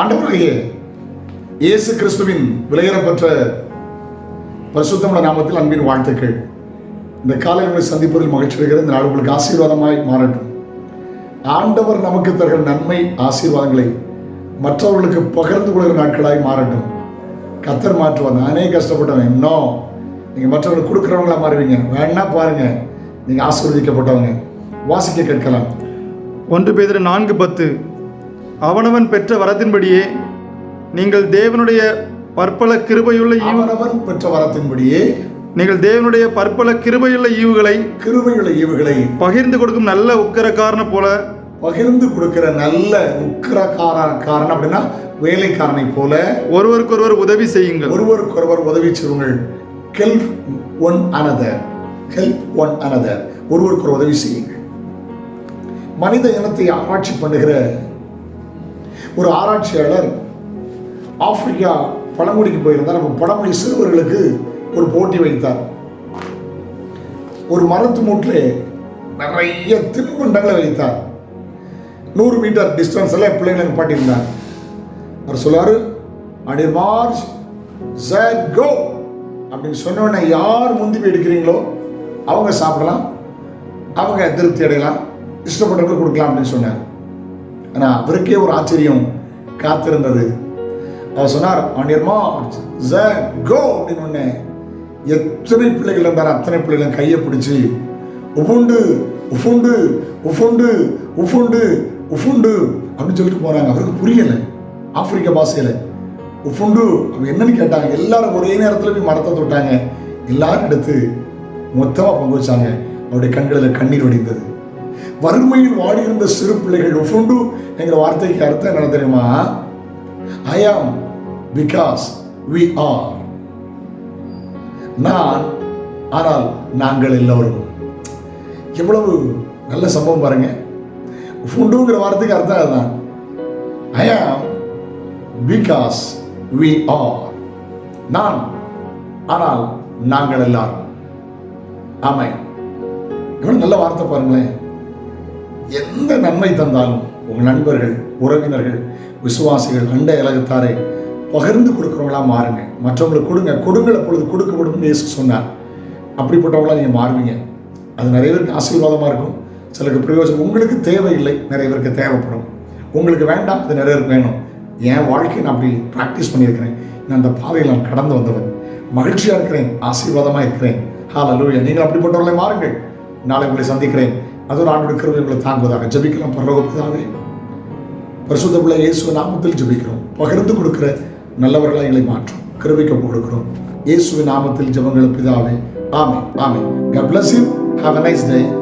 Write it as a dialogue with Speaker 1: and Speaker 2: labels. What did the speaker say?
Speaker 1: ஆண்டவராகிய இயேசு கிறிஸ்துவின் விலையேறப்பெற்ற பரிசுத்தமுள்ள நாமத்தில் அன்பின் வாழ்த்துக்கள். இந்த காலை உங்களை சந்திப்பதில் மகிழ்ச்சி அடைகிறது இந்த நாள் உங்களுக்கு ஆசீர்வாதமாய் மாறட்டும். ஆண்டவர் நமக்கு தருகிற நன்மை ஆசீர்வாதங்களை மற்றவர்களுக்கு பகிர்ந்து கொள்கிற நாட்களாய் மாறட்டும். கத்தர் மாற்றுவார். நானே கஷ்டப்பட்டவன். இன்னும் நீங்கள் மற்றவர்களுக்கு கொடுக்குறவங்களா மாறுவீங்க. வேணா பாருங்க. நீங்கள் ஆசீர்வதிக்கப்பட்டவங்க. வாசிக்க கேட்கலாம்.
Speaker 2: ஒன்று பேதில் நான்கு பத்து. அவனவன் பெற்ற வரத்தின்படியே நீங்கள் தேவனுடைய பற்பல கிருபையுள்ள ஈவு
Speaker 1: அவனவன் பெற்ற வரத்தின்படியே
Speaker 2: நீங்கள் தேவனுடைய பற்பல கிருபையுள்ள ஈவுகளை
Speaker 1: கிருபையுள்ள ஈவுகளை
Speaker 2: பகிர்ந்து கொடுக்கும் நல்ல உக்கரக்காரனை போல
Speaker 1: பகிர்ந்து கொடுக்கிற நல்ல உக்கிரக்காரன் காரன் அப்படின்னா வேலைக்காரனை போல
Speaker 2: ஒருவருக்கொருவர் உதவி செய்யுங்கள்.
Speaker 1: ஒருவருக்கொருவர் உதவி செய்யுங்கள். Help one another. Help one another. ஒருவருக்கு உதவி செய்யுங்கள். மனித இனத்தை ஆராய்ச்சி பண்ணுகிற ஒரு ஆராய்ச்சியாளர் ஆப்பிரிக்கா பழங்குடிக்கு போயிருந்தார். நம்ம பழங்குடி சிறுவர்களுக்கு ஒரு போட்டி வைத்தார். ஒரு மரத்து மூட்டில் நிறைய தின்பண்டங்களை வைத்தார். நூறு மீட்டர் டிஸ்டன்ஸில் பிள்ளைங்களுக்கு பாட்டியிருந்தார் அவர் சொல்லாரு அடி மார்ச் கோ! அப்படின்னு சொன்ன யார் முந்தி போய் எடுக்கிறீங்களோ அவங்க சாப்பிடலாம். அவங்க திருப்தி அடையலாம். இஷ்டப்பட்டவங்களுக்கு கொடுக்கலாம் அப்படின்னு சொன்னார். ஆனால் அவருக்கே ஒரு ஆச்சரியம் காத்திருந்தது. அவர் சொன்னார் ஆண்டியர்மா யர் கோ அப்படின்னு எத்தனை பிள்ளைகள் இருந்தார் அத்தனை பிள்ளைகளும் கையை பிடிச்சி உஃபுண்டு உஃபுண்டு உஃபுண்டு உஃபுண்டு உஃபுண்டு அப்படின்னு சொல்லிட்டு போகிறாங்க அவருக்கு புரியலை ஆப்பிரிக்க பாஷையில். உஃபுண்டு அவங்க என்னன்னு கேட்டாங்க. எல்லாரும் ஒரே நேரத்தில் போய் மரத்தை தொட்டாங்க. எல்லாரும் எடுத்து மொத்தமாக பங்கு வச்சாங்க. அவருடைய கண்களில் கண்ணீர் வடிந்தது. வறுமையில் வாடியிருந்த சிறு பிள்ளைகள் உஃபுண்டு எங்கள் வார்த்தைக்கு அர்த்தம் என்ன தெரியுமா? ஐ ஆம் பிகாஸ் வி ஆர் நான் ஆனால் நாங்கள் எல்லோரும். எவ்வளவு நல்ல சம்பவம் பாருங்க. ஃபுண்டுங்கிற வார்த்தைக்கு அர்த்தம் அதுதான். ஐ ஆம் பிகாஸ் வி ஆர் நான் ஆனால் நாங்கள் எல்லாரும். ஆமை எவ்வளவு நல்ல வார்த்தை பாருங்களேன். எந்த நன்மை தந்தாலும் உங்கள் நண்பர்கள் உறவினர்கள் விசுவாசிகள் அண்டை இலகத்தாரை பகிர்ந்து கொடுக்குறவங்களா மாறுங்க. மற்றவங்களுக்கு கொடுங்க. கொடுங்கள் அப்பொழுது கொடுக்கப்படும் இயேசு சொன்னார். அப்படிப்பட்டவங்களா நீங்கள் மாறுவீங்க. அது நிறைய பேருக்கு ஆசீர்வாதமாக இருக்கும். சிலருக்கு பிரயோஜனம். உங்களுக்கு தேவையில்லை. நிறைய பேருக்கு தேவைப்படும். உங்களுக்கு வேண்டாம். அது நிறைய பேருக்கு வேணும். என் வாழ்க்கையை நான் அப்படி ப்ராக்டிஸ் பண்ணியிருக்கிறேன். நான் அந்த பாதையில் நான் கடந்து வந்தவன். மகிழ்ச்சியாக இருக்கிறேன். ஆசீர்வாதமாக இருக்கிறேன். ஹalleluya நீங்கள் அப்படிப்பட்டவர்களை மாறுங்கள். நாளை உங்களை சந்திக்கிறேன். அது ஒரு ஆண்டோட கிருபை உங்களை தாங்குவதாக ஜபிக்கலாம் பரலோகப்பிதாவே பரிசுத்த பிள்ளை இயேசு நாமத்தில் ஜெபிக்கிறோம். பகிர்ந்து கொடுக்கிற நல்லவர்களாக எங்களை மாற்றும். கிருவிக்க கொடுக்கிறோம். இயேசுவின் நாமத்தில் ஜெபங்கள் பிதாவே. ஆமே ஆமே God bless you. Have a